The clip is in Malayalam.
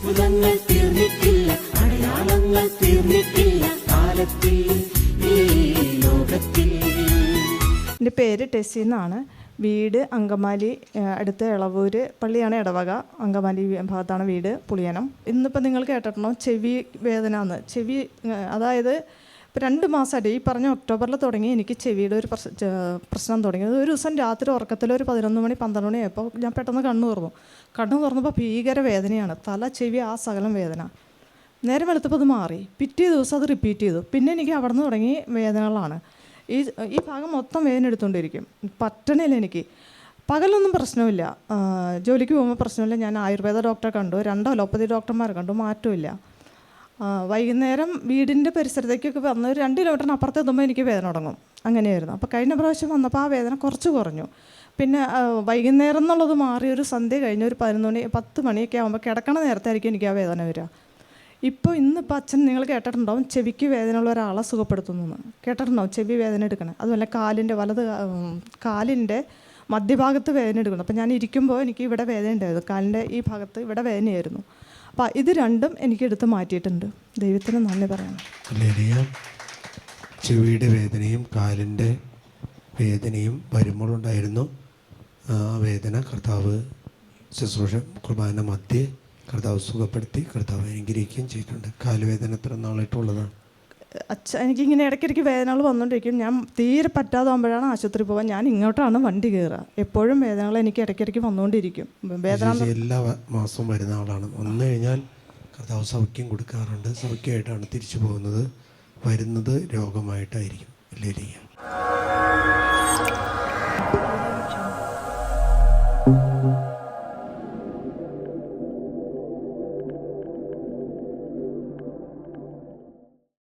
അത്ഭുതങ്ങൾ തീർന്നിട്ടില്ല അടയാളങ്ങൾ തീർന്നിട്ടില്ല കാലത്തിൽ എന്റെ പേര് ടെസ്സി എന്നാണ്. വീട് അങ്കമാലി അടുത്ത് ഇളവൂര് പള്ളിയാണ് ഇടവക അങ്കമാലി ഭാഗത്താണ് വീട് പുളിയനം. ഇന്നിപ്പോൾ നിങ്ങൾ കേട്ടിട്ടുണ്ടോ? ചെവി വേദന എന്ന്. ചെവി അതായത് ഇപ്പം രണ്ട് മാസമായിട്ട് ഈ പറഞ്ഞ ഒക്ടോബറിൽ തുടങ്ങി എനിക്ക് ചെവിയുടെ ഒരു പ്രശ്നം തുടങ്ങി. ഒരു ദിവസം രാത്രി ഉറക്കത്തിൽ ഒരു പതിനൊന്ന് മണി പന്ത്രണ്ട് മണി അപ്പോൾ ഞാൻ പെട്ടെന്ന് കണ്ണു തുറന്നു. കണ്ണു തുറന്നപ്പോൾ ഭീകര വേദനയാണ്. തല ചെവി ആ സകലം വേദന. നേരം വെളുത്തപ്പോൾ അത് മാറി. പിറ്റേ ദിവസം അത് റിപ്പീറ്റ് ചെയ്തു. പിന്നെ എനിക്ക് അവിടെ നിന്ന് തുടങ്ങി വേദനകളാണ്. ഈ ഈ ഭാഗം മൊത്തം വേദന എടുത്തുകൊണ്ടിരിക്കും. പറ്റണില്ല എനിക്ക്. പകലൊന്നും പ്രശ്നമില്ല. ജോലിക്ക് പോകുമ്പോൾ പ്രശ്നമില്ല. ഞാൻ ആയുർവേദ ഡോക്ടറെ കണ്ടു. രണ്ടോ അലോപ്പതി ഡോക്ടർമാരെ കണ്ടു. മാറ്റമില്ല. വൈകുന്നേരം വീടിന്റെ പരിസരത്തേക്കൊക്കെ വന്ന് ഒരു രണ്ട് കിലോമീറ്ററിന് അപ്പുറത്ത് എത്തുമ്പോൾ എനിക്ക് വേദന തുടങ്ങും. അങ്ങനെയായിരുന്നു. അപ്പോൾ കഴിഞ്ഞ പ്രാവശ്യം വന്നപ്പോൾ ആ വേദന കുറച്ച് കുറഞ്ഞു. പിന്നെ വൈകുന്നേരം എന്നുള്ളത് മാറി ഒരു സന്ധ്യ കഴിഞ്ഞ് ഒരു പതിനൊന്ന് മണി പത്ത് മണിയൊക്കെ ആകുമ്പോൾ കിടക്കണ നേരത്തായിരിക്കും എനിക്ക് ആ വേദന വരിക. ഇപ്പോൾ ഇന്നിപ്പോൾ അച്ഛൻ നിങ്ങൾ കേട്ടിട്ടുണ്ടാവും ചെവിക്ക് വേദനയുള്ള ഒരാളെ സുഖപ്പെടുത്തുന്നു കേട്ടിട്ടുണ്ടാവും ചെവി വേദന എടുക്കണം. അതുപോലെ കാലിന്റെ വലത് കാലിന്റെ മധ്യഭാഗത്ത് വേദന എടുക്കണം അപ്പോൾ ഞാൻ ഇരിക്കുമ്പോൾ എനിക്ക് ഇവിടെ വേദന ഉണ്ടായിരുന്നു. കാലിന്റെ ഈ ഭാഗത്ത് ഇവിടെ വേദനയായിരുന്നു. അപ്പോൾ ഇത് രണ്ടും എനിക്ക് എടുത്ത് മാറ്റിയിട്ടുണ്ട്. ദൈവത്തിന് നന്ദി പറയണം. ചെവിയുടെ വേദനയും കാലിന്റെ വേദനയും വരുമ്പോഴുണ്ടായിരുന്നു. ആ വേദന കർത്താവ് ശുശ്രൂഷ കുർബാന മധ്യേ കർത്താവ് സുഖപ്പെടുത്തി കർത്താവ് അനുഗ്രഹിക്കുകയും ചെയ്തിട്ടുണ്ട്. കാലുവേദന എത്ര നാളായിട്ടുള്ളതാണ്? അച്ഛ എനിക്കിങ്ങനെ ഇടയ്ക്കിടയ്ക്ക് വേദനകൾ വന്നുകൊണ്ടിരിക്കും ഞാൻ തീരെ പറ്റാതാകുമ്പോഴാണ് ആശുപത്രി പോകാൻ ഞാൻ ഇങ്ങോട്ടാണ് വണ്ടി കയറുക എപ്പോഴും വേദനകൾ എനിക്ക് ഇടയ്ക്കിടയ്ക്ക് വന്നുകൊണ്ടിരിക്കും വേദന എല്ലാ മാസവും വരുന്ന ആളാണ്. വന്നു കഴിഞ്ഞാൽ കർത്താവ് സൗഖ്യം കൊടുക്കാറുണ്ട്. സൗഖ്യമായിട്ടാണ് തിരിച്ചു പോകുന്നത്. വരുന്നത് രോഗമായിട്ടായിരിക്കും. ഹല്ലേലൂയ.